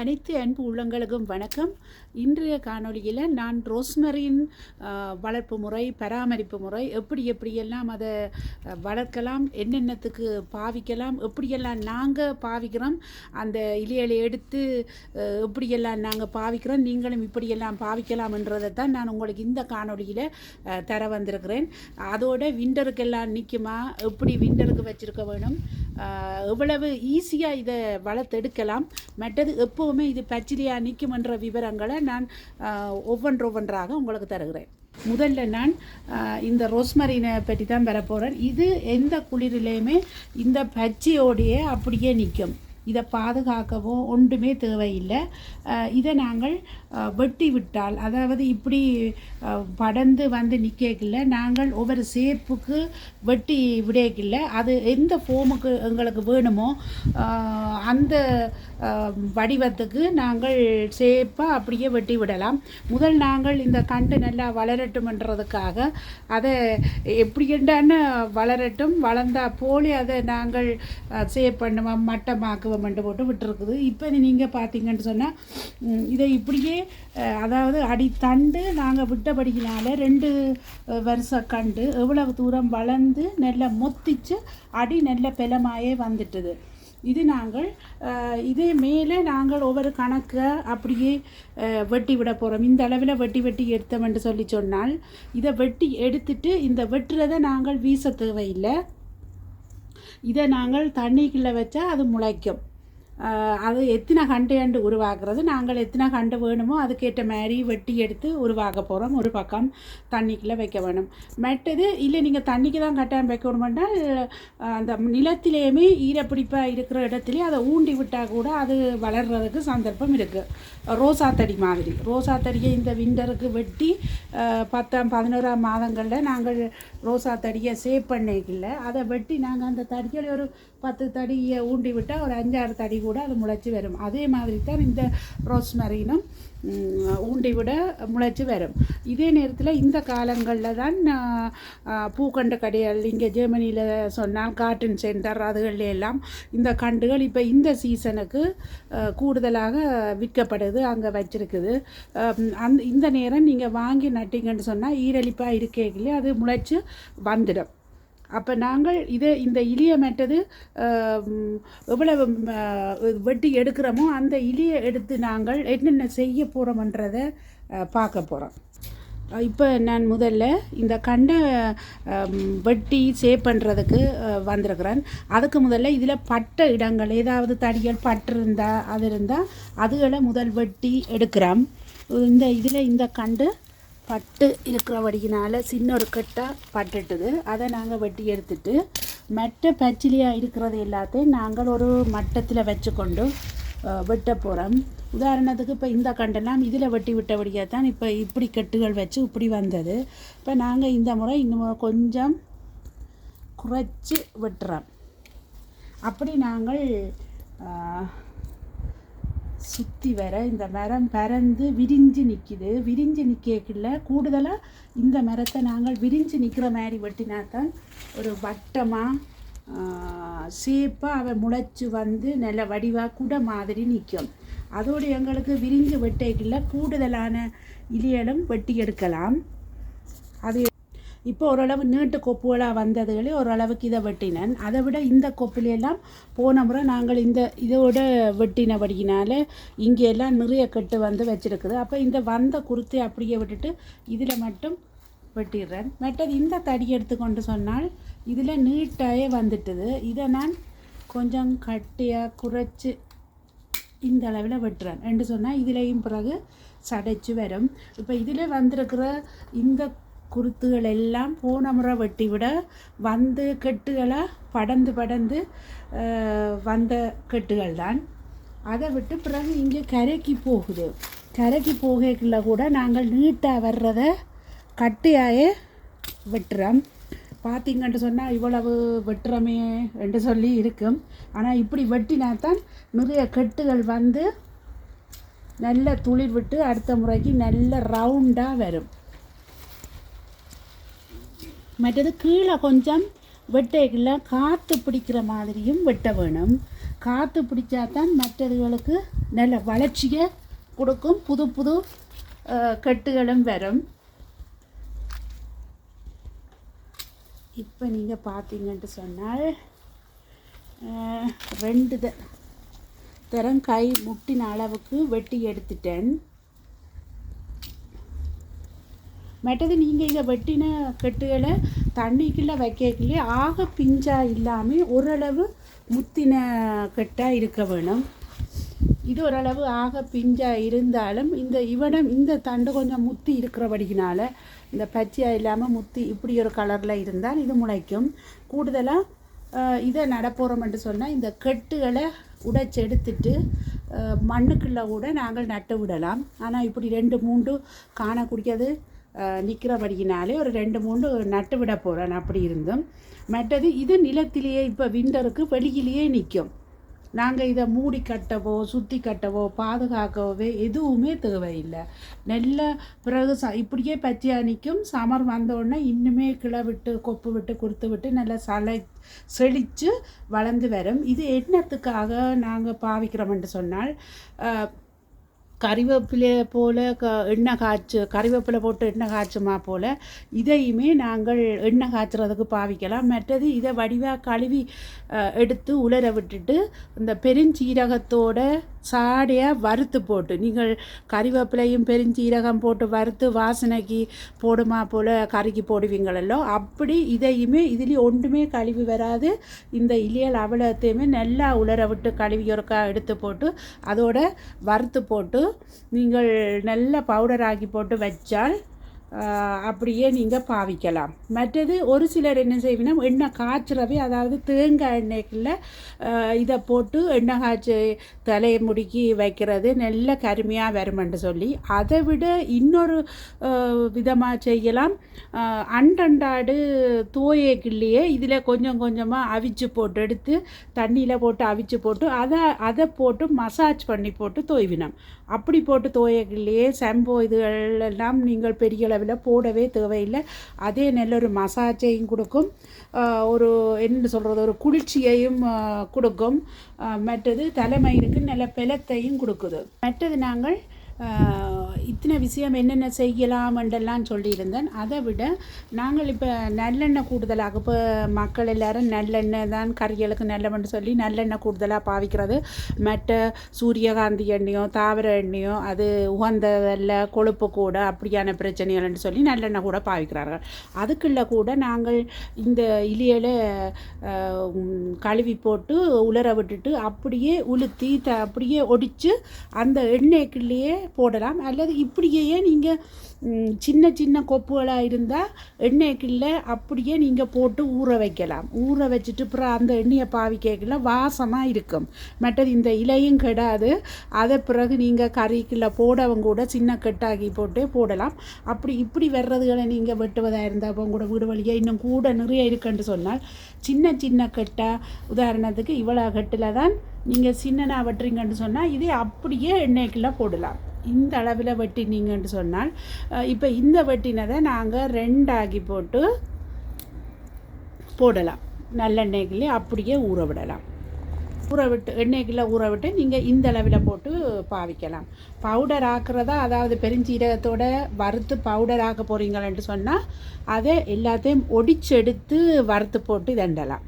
அனைத்து அன்பு உள்ளங்களுக்கும் வணக்கம். இன்றைய காணொளியில் நான் ரோஸ்மரியின் வளர்ப்பு முறை பராமரிப்பு முறை எப்படி எப்படியெல்லாம் அதை வளர்க்கலாம் என்னென்னத்துக்கு பாவிக்கலாம் எப்படியெல்லாம் நாங்கள் பாவிக்கிறோம் அந்த இலையலை எடுத்து எப்படியெல்லாம் நாங்கள் பாவிக்கிறோம் நீங்களும் இப்படியெல்லாம் பாவிக்கலாம்ன்றதை தான் நான் உங்களுக்கு இந்த காணொலியில் தர வந்திருக்கிறேன். அதோட விண்டருக்கெல்லாம் நிற்குமா எப்படி விண்டருக்கு வச்சுருக்க வேணும்? எவ்வளவு ஈஸியாக இதை வளர்த்தெடுக்கலாம். மற்றது எப்போவுமே இது பச்சிலியாக நிற்குமென்ற விவரங்களை நான் அஹ், ஒவ்வொன்றொவ்வொன்றாக உங்களுக்கு தருகிறேன். முதல்ல நான் இந்த ரோஸ்மரினை பற்றி தான் பெற போகிறேன் இது எந்த குளிரிலையுமே இந்த பச்சையோடையே அப்படியே நிற்கும். இதை பாதுகாக்கவோ ஒன்றுமே தேவையில்லை. இதை நாங்கள் வெட்டி விட்டால் அதாவது இப்படி படந்து படர்ந்து வந்து நிற்கல நாங்கள் ஒவ்வொரு சேப்புக்கு வெட்டி விடையக்கில்ல அது எந்த ஃபோமுக்கு எங்களுக்கு வேணுமோ அந்த வடிவத்துக்கு நாங்கள் சேப்பாக அப்படியே வெட்டி விடலாம். முதல் நாங்கள் இந்த கண்டு நல்லா வளரட்டும்ன்றதுக்காக அதை எப்படி என்றான்னு வளரட்டும் வளர்ந்தால் போலே அதை நாங்கள் சேவ் பண்ணுவோம் மட்டமாக்குவோம். மெண்டு போட்டு விட்டுருக்குது. இப்போ நீங்கள் பார்த்தீங்கன்னு சொன்னால் இதை இப்படியே அதாவது அடி தண்டு நாங்கள் விட்டபடியினால ரெண்டு வருஷம் வருஷ கண்டு எவ்வளவு தூரம் வளர்ந்து நல்லா மொத்திச்சு அடி நல்ல பெலமாயே வந்துட்டுது. இது நாங்கள் இதே மேலே நாங்கள் ஒவ்வொரு கணக்கை அப்படியே வெட்டி விட போகிறோம் இந்த அளவில் வெட்டி வெட்டி எடுத்தோம்னு சொல்லி சொன்னால் இதை வெட்டி எடுத்துட்டு இந்த வெட்டுறதை நாங்கள் வீச தேவையில்லை. இதை நாங்கள் தண்ணிக்குள்ளே வச்சா அது முளைக்கும். அது எத்தனை கண்டு உருவாக்குறது நாங்கள் எத்தனை கண்டு வேணுமோ அதுக்கேற்ற மாதிரி வெட்டி எடுத்து உருவாக்க போகிறோம் ஒரு பக்கம் தண்ணிக்குள்ளே வைக்க வேணும். மற்றது இல்லை நீங்கள் தண்ணிக்கு தான் கட்டாயம் வைக்கணுமென்றால் அந்த நிலத்திலேயுமே ஈரப்பிடிப்பாக இருக்கிற இடத்துலயே அதை ஊண்டி விட்டால் கூட அது வளர்கிறதுக்கு சந்தர்ப்பம் இருக்குது ரோசா தடி மாதிரி. ரோசா தடியை இந்த விண்டருக்கு வெட்டி பத்தாம் பதினோராம் மாதங்களில் நாங்கள் ரோசா தடியை சேவ் பண்ணிக்கல அதை வெட்டி நாங்கள் அந்த தடிகளை ஒரு பத்து தடியை ஊண்டி விட்டால் ஒரு அஞ்சாறு தடி கூட அது முளைச்சி வரும். அதே மாதிரி தான் இந்த ரோஸ்மரினும் ம், ஊண்டி விட முளைச்சி வரும். இதே நேரத்தில் இந்த காலங்களில் தான் பூக்கண்டு கடைகள் இங்கே ஜெர்மனியில் சொன்னால் கார்டன் சென்டர் அதுகள்ல எல்லாம் இந்த கண்டுகள் இப்போ இந்த சீசனுக்கு கூடுதலாக விற்கப்படுது அங்கே வச்சிருக்குது. அந் இந்த நேரம் நீங்கள் வாங்கி நட்டிங்கன்னு சொன்னால் ஈரலிப்பாக இருக்கேங்களே அது முளைச்சி வந்துடும். அப்போ நாங்கள் இதை இந்த இலியை மெட்டது எவ்வளவு வெட்டி எடுக்கிறோமோ அந்த இலியை எடுத்து நாங்கள் என்னென்ன செய்ய போகிறோமன்றதை பார்க்க போகிறோம் இப்போ நான் முதல்ல இந்த கண்டை வெட்டி சேவ் பண்ணுறதுக்கு வந்திருக்கிறேன். அதுக்கு முதல்ல இதில் பட்ட இடங்கள் ஏதாவது தடிகள் பட்டு இருந்தால் அது இருந்தால் அதுகளை முதல் வெட்டி எடுக்கிறோம். இந்த இதில் இந்த கண்டு பட்டு இருக்கிறபடியினால சின்ன ஒரு கட்டாக பட்டுட்டுது. அதை நாங்கள் வெட்டி எடுத்துட்டு மற்ற பச்சிலியாக இருக்கிறது எல்லாத்தையும் நாங்கள் ஒரு மட்டத்தில் வச்சுக்கொண்டு கொண்டு வெட்ட போகிறோம் உதாரணத்துக்கு இப்போ இந்த கண்டெல்லாம் இதில் வெட்டி விட்டபடியாக தான் இப்போ இப்படி கட்டுகள் வச்சு இப்படி வந்தது. இப்போ நாங்கள் இந்த முறை இன்னும் கொஞ்சம் குறைச்சி வெட்டுறோம். அப்படி நாங்கள் சுற்றி வர இந்த மரம் பறந்து விரிஞ்சு நிற்கிது விரிஞ்சு நிற்கக்குள்ள கூடுதலாக இந்த மரத்தை நாங்கள் விரிஞ்சு நிற்கிற மாதிரி வெட்டினா தான் ஒரு வட்டமாக சேப்பாக அவன் முளைச்சி வந்து நல்ல வடிவாக கூட மாதிரி நிற்கும் அதோடு எங்களுக்கு விரிஞ்சு வெட்டைக்குள்ள கூடுதலான இலைகளும் வெட்டி எடுக்கலாம். அது இப்போ ஓரளவு நீட்டு கொப்புகளாக வந்ததுகளே ஓரளவுக்கு இதை வெட்டினேன். அதை விட இந்த கொப்புலையெல்லாம் போன முறை நாங்கள் இந்த இதோட வெட்டினபடியினால இங்கே எல்லாம் நிறைய கட்டு வந்து வச்சிருக்குது. அப்போ இந்த வந்த குருத்தை அப்படியே விட்டுட்டு இதில் மட்டும் வெட்டிடுறேன். மற்றது இந்த தடி எடுத்துக்கொண்டு சொன்னால் இதில் நீட்டாகவே வந்துட்டுது. இதை நான் கொஞ்சம் கட்டியாக குறைச்சி இந்த அளவில் வெட்டுறேன். ரெண்டு சொன்னால் இதுலேயும் பிறகு சடைச்சு வரும். இப்போ இதில் வந்திருக்கிற இந்த குருத்துகள் எல்லாம் போன முறை வெட்டி விட வந்து கெட்டுகளாக படந்து படந்து வந்த கெட்டுகள் தான் அதை விட்டு பிறகு இங்கே கரைக்கு போகுது. கரைக்கு போகக்குள்ள கூட நாங்கள் நீட்டாக வர்றத கட்டியாயே வெட்டுறோம். பார்த்தீங்கன்ட்டு சொன்னால் இவ்வளவு வெட்டுறமே என்று சொல்லி இருக்கும். ஆனால் இப்படி வெட்டினா தான் நிறைய கெட்டுகள் வந்து நல்ல துளிர் விட்டு அடுத்த முறைக்கு நல்ல ரவுண்டாக வரும். மற்றது கீழே கொஞ்சம் வெட்டைக்குள்ள காற்று பிடிக்கிற மாதிரியும் வெட்ட வேணும். காற்று பிடிச்சா தான் மற்றதுகளுக்கு நல்ல வளர்ச்சியை கொடுக்கும். புது புது கட்டுகளும் வரும். இப்போ நீங்கள் பார்த்தீங்கன்ட்டு சொன்னால் ரெண்டு த தரம் கை முட்டின அளவுக்கு வெட்டி எடுத்துட்டேன். மற்றது நீங்கள் இதை வெட்டின கட்டுகளை தண்ணிக்குள்ளே வைக்கக்குள்ளே ஆக பிஞ்சா இல்லாமல் ஓரளவு முத்தின கட்டாக இருக்க வேணும். இது ஓரளவு ஆக பிஞ்சாக இருந்தாலும் இந்த இவடம் இந்த தண்டு கொஞ்சம் முத்தி இருக்கிறபடினால இந்த பச்சையாக இல்லாமல் முத்தி இப்படி ஒரு கலரில் இருந்தால் இது முளைக்கும். கூடுதலாக இதை நடப்போகிறோம்னு சொன்னால் இந்த கட்டுகளை உடைச்சு எடுத்துட்டு மண்ணுக்குள்ளே கூட நாங்கள் நட்டு விடலாம். ஆனால் இப்படி ரெண்டு மூன்று காணக்கூடியது நிற்கிறபடியினாலே ஒரு ரெண்டு மூணு நட்டு விட போகிறேன் அப்படி இருந்தும் மற்றது இது நிலத்திலேயே இப்போ விண்டருக்கு வெளியிலேயே நிற்கும் நாங்கள் இதை மூடி கட்டவோ சுற்றி கட்டவோ பாதுகாக்கவோ எதுவுமே தேவையில்லை. நெல்ல பிறகு ச இப்படியே பச்சையாக நிற்கும் சமர் வந்தோடனே இன்னுமே கிளை விட்டு கொப்பு விட்டு கொடுத்து விட்டு நல்லா சளை செழித்து வளர்ந்து வரும். இது என்னத்துக்காக நாங்கள் பாவிக்கிறோம்னு சொன்னால் கறிவேப்பிலையை போல் க எண்ணெய் காய்ச்சு கறிவேப்பிலை போட்டு எண்ணெய் காய்ச்சுமா போல் இதையுமே நாங்கள் எண்ணெய் காய்ச்சுறதுக்கு பாவிக்கலாம். மற்றது இதை வடிவாக கழுவி எடுத்து உலர விட்டுட்டு இந்த பெருஞ்சீரகத்தோட சாடையாக வறுத்து போட்டு நீங்கள் கறிவேப்பிலையும் பெருஞ்சீரகம் போட்டு வறுத்து வாசனைக்கு போடுமா போல் கறிக்கு போடுவீங்களோ அப்படி இதையுமே இதுலேயும் ஒன்றுமே கழுவி வராது. இந்த இலையல் அவலத்தையுமே நல்லா உலர விட்டு கழுவி ஒருக்கா எடுத்து போட்டு அதோட வறுத்து போட்டு நீங்கள் நல்ல பவுடர் ஆக்கி போட்டு வச்சால் அப்படியே நீங்கள் பாவிக்கலாம். மற்றது ஒரு சிலர் என்ன செய்வீங்கன்னா எண்ணெய் காய்ச்சலவே அதாவது தேங்காய் எண்ணெய்க்குள்ள இதை போட்டு எண்ணெய் காய்ச்சி தலையை முடுக்கி வைக்கிறது நல்ல கருமையாக வருமென்று சொல்லி அதை விட இன்னொரு விதமாக செய்யலாம். ஆஹ், அண்டண்டாடு தோயைக்குள்ளேயே இதில் கொஞ்சம் கொஞ்சமாக அவிச்சு போட்டு எடுத்து தண்ணியில் போட்டு அவிச்சு போட்டு அதை அதை போட்டு மசாஜ் பண்ணி போட்டு தோய்வினோம். அப்படி போட்டு தோயக்குள்ளேயே செம்போ இதுகள் எல்லாம் நீங்கள் பெரிய அளவில் போடவே தேவையில்லை. அதே நல்ல ஒரு மசாஜையும் கொடுக்கும். ஒரு என்ன சொல்கிறது ஒரு குளிர்ச்சியையும் கொடுக்கும். மற்றது தலைமயிருக்கு நல்ல பிளத்தையும் கொடுக்குது. மற்றது நாங்கள் இத்தனை விஷயம் என்னென்ன செய்யலாம் என்றெல்லாம் சொல்லியிருந்தேன். அதை விட நாங்கள் இப்போ நல்லெண்ணெய் கூடுதலாக இப்போ மக்கள் எல்லாரும் நல்லெண்ணெய் தான் கறிகளுக்கு நல்லவன்னு சொல்லி நல்லெண்ணெய் கூடுதலாக பாவிக்கிறது. மற்ற சூரியகாந்தி எண்ணெயோ தாவர எண்ணெயோ அது உகந்ததல்ல கொழுப்பு கூட அப்படியான பிரச்சனைகள்னு சொல்லி நல்லெண்ணெய் கூட பாவிக்கிறார்கள். அதுக்குள்ள கூட நாங்கள் இந்த இலியலை கழுவி போட்டு உலர விட்டுட்டு அப்படியே உளுத்தி த அப்படியே ஒடித்து அந்த எண்ணெய்க்குள்ளேயே போடலாம். அல்லது இப்படியே நீங்கள் சின்ன சின்ன கொப்புகளாக இருந்தால் எண்ணெய்க்குள்ள அப்படியே நீங்கள் போட்டு ஊற வைக்கலாம். ஊற வச்சுட்டு அப்புறம் அந்த எண்ணெயை பாவிக்கல வாசமாக இருக்கும். மற்றது இந்த இலையும் கெடாது. அதை பிறகு நீங்கள் கறிக்குள்ள போடவும் கூட சின்ன கெட்டாக்கி போட்டு போடலாம். அப்படி இப்படி வர்றதுகளை நீங்கள் வெட்டுவதாக இருந்தால் இப்போ கூட வீடு வழியாக இன்னும் கூட நிறைய இருக்குன்னு சொன்னால் சின்ன சின்ன கட்டாக உதாரணத்துக்கு இவ்வளோ கட்டில் தான் நீங்கள் சின்னனாக வெட்டுறீங்கன்னு சொன்னால் இதே அப்படியே எண்ணெய்க்குள்ளே போடலாம். இந்த அளவில் வெட்டினீங்கன்னு சொன்னால் இப்போ இந்த வெட்டினதை நாங்கள் ரெண்டாகி போட்டு போடலாம். நல்லெண்ணெய்க்குள்ளே அப்படியே ஊற விடலாம். ஊற விட்டு எண்ணெய்க்குள்ளே ஊற விட்டு நீங்கள் இந்த அளவில் போட்டு பாவிக்கலாம். பவுடர் ஆக்குறதா அதாவது பெருஞ்சீரகத்தோட வறுத்து பவுடர் ஆக்க போகிறீங்களேன்ட்டு சொன்னால் அதை எல்லாத்தையும் ஒடிச்செடுத்து வறுத்து போட்டு தண்டலாம்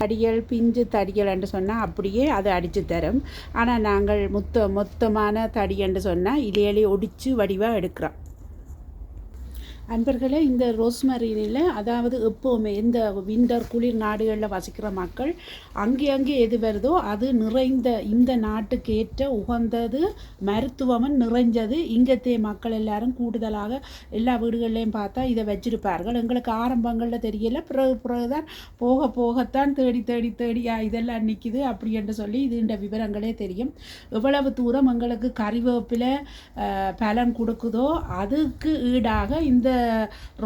தடியல் பிஞ்சு தடியல் என்று சொன்னால் அப்படியே அதை அடித்து தரும். ஆனால் நாங்கள் மொத்த மொத்தமான தடி என்று சொன்னால் இலையிலே ஒடிச்சு வடிவாக எடுக்கிறோம். அன்பர்களே இந்த ரோஸ்மரியில் அதாவது எப்போவுமே இந்த விண்டர் குளிர் நாடுகளில் வசிக்கிற மக்கள் அங்கே அங்கே எது வருதோ அது நிறைந்த இந்த நாட்டுக்கு ஏற்ற உகந்தது மருத்துவமும் நிறைஞ்சது. இங்கத்தே மக்கள் எல்லாரும் கூடுதலாக எல்லா வீடுகள்லையும் பார்த்தா இதை வச்சிருப்பார்கள். எங்களுக்கு ஆரம்பங்களில் தெரியல பிறகு பிறகுதான் போக போகத்தான் தேடி தேடி தேடி இதெல்லாம் நிற்கிது அப்படி என்று சொல்லி இதுன்ற விவரங்களே தெரியும். எவ்வளவு தூரம் எங்களுக்கு கறிவேப்பில் பலன் கொடுக்குதோ அதுக்கு ஈடாக இந்த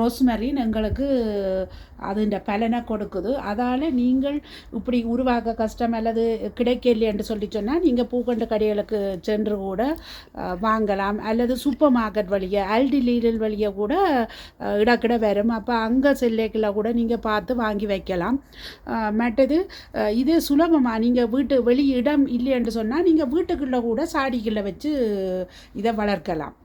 ரோஸ்மரின் எங்களுக்கு அதுன்ற பலனை கொடுக்குது. அதால் நீங்கள் இப்படி உருவாக்க கஷ்டம் அல்லது கிடைக்க என்று சொல்லி சொன்னால் நீங்கள் பூக்கண்டு கடைகளுக்கு சென்று கூட வாங்கலாம். அல்லது சூப்பர் மார்க்கெட் வழியாக அல்டி லீடல் வழியாக கூட இடக்கிட வரும். அப்போ அங்கே செல்லைக்கில் கூட நீங்கள் பார்த்து வாங்கி வைக்கலாம். மற்றது இது சுலபமாக நீங்கள் வீட்டு வெளி இடம் இல்லைன்னு சொன்னால் நீங்கள் வீட்டுக்குள்ளே கூட சாடிக்குள்ளே வச்சு இதை வளர்க்கலாம்.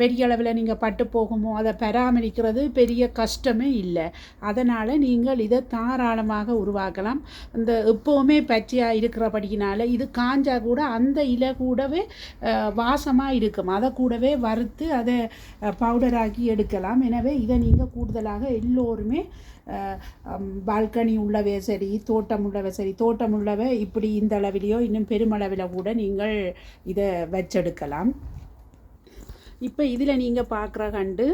பெரிய அளவில் நீங்கள் பட்டு போகுமோ அதை பராமரிக்கிறது பெரிய கஷ்டமே இல்லை. அதனால் நீங்கள் இதை தாராளமாக உருவாக்கலாம். இந்த எப்போவுமே பச்சையாக இருக்கிறபடியினால் இது காஞ்சா கூட அந்த இலை கூடவே வாசமாக இருக்கும். அதை கூடவே வறுத்து அதை பவுடராக்கி எடுக்கலாம். எனவே இதை நீங்கள் கூடுதலாக எல்லோருமே பால்கனி உள்ளவே சரி தோட்டம் உள்ளவே சரி தோட்டம் உள்ளவே இப்படி இந்த அளவிலையோ இன்னும் பெருமளவில் கூட நீங்கள் இதை வச்செடுக்கலாம். இப்போ இதில் நீங்கள் பார்க்குற கண்டு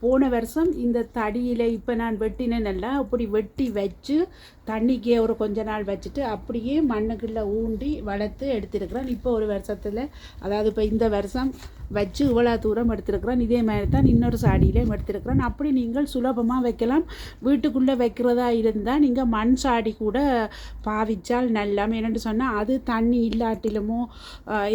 போன வருஷம் இந்த தடியில் இப்போ நான் வெட்டினேனல்ல அப்படி வெட்டி வச்சு தண்ணிக்கே ஒரு கொஞ்ச நாள் வச்சுட்டு அப்படியே மண்ணுக்குள்ளே ஊண்டி வளர்த்து எடுத்திருக்கிறேன் இப்போ ஒரு வருஷத்தில் அதாவது இப்போ இந்த வருஷம் வச்சு இவ்வளோ தூரம் எடுத்திருக்கிறேன் இதே மாதிரி தான் இன்னொரு சாடியிலையும் எடுத்திருக்கிறேன் அப்படி நீங்கள் சுலபமாக வைக்கலாம். வீட்டுக்குள்ளே வைக்கிறதா இருந்தால் நீங்கள் மண் சாடி கூட பாவிச்சால் நல்லா என்னென்னு சொன்னால் அது தண்ணி இல்லாட்டிலுமோ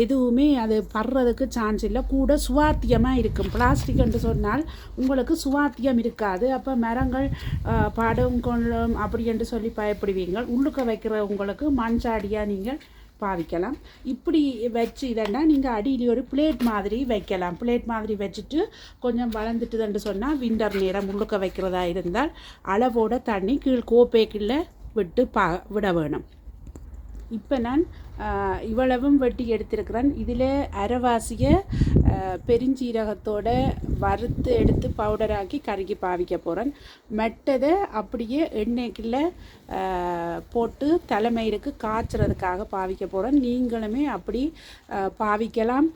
எதுவுமே அது படுறதுக்கு சான்ஸ் இல்லை. கூட சுவாத்தியமாக இருக்கும். பிளாஸ்டிக் என்று சொன்னால் உங்களுக்கு சுவாத்தியம் இருக்காது. அப்போ மரங்கள் படம் கொள்ளும் அப்படி என்று சொல்லி பயப்படுவீங்கள் உள்ளுக்க வைக்கிறவங்களுக்கு மண்சாடியாக நீங்கள் பாவிக்கலாம். இப்படி வச்சு இதெல்லாம் நீங்கள் அடியிலே ஒரு பிளேட் மாதிரி வைக்கலாம். பிளேட் மாதிரி வச்சுட்டு கொஞ்சம் வளர்ந்துட்டுதுன்னு சொன்னால் விண்டர் நேரம் உள்ளுக்க வைக்கிறதா இருந்தால் அளவோட தண்ணி கீழ் கோப்பைக்குள்ளே விட்டு பா விட வேணும். இப்போ நான் இவ்வளவும் வெட்டி எடுத்திருக்கிறேன். இதில் அரைவாசிய பெருஞ்சீரகத்தோட வறுத்து எடுத்து பவுடராக்கி கருகி பாவிக்க போகிறேன் மெட்டதை அப்படியே எண்ணெய்க்குள்ள போட்டு தலைமயிருக்கு காய்ச்சறதுக்காக பாவிக்க போகிறேன் நீங்களுமே அப்படி பாவிக்கலாம்.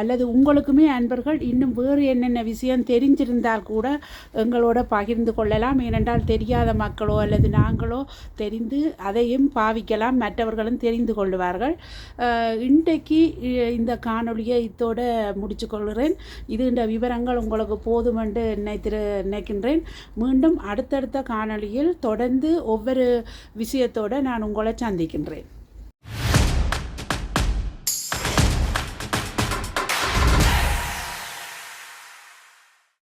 அல்லது உங்களுக்குமே அன்பர்கள் இன்னும் வேறு என்னென்ன விஷயம் தெரிஞ்சிருந்தால் கூட எங்களோட பகிர்ந்து கொள்ளலாம். ஏனென்றால் தெரியாத மக்களோ அல்லது நாங்களோ தெரிந்து அதையும் பாவிக்கலாம். மற்றவர்களும் தெரிந்து கொள்வார்கள். இருக்கிறார்கள் இன்றைக்கு இந்த காணொளியை இத்தோட முடிச்சுக்கொள்கிறேன். இது இந்த விவரங்கள் உங்களுக்கு போதும் என்று நினைத்திரு நினைக்கின்றேன். மீண்டும் அடுத்தடுத்த காணொளியில் தொடர்ந்து ஒவ்வொரு விஷயத்தோட நான் உங்களை சந்திக்கின்றேன்.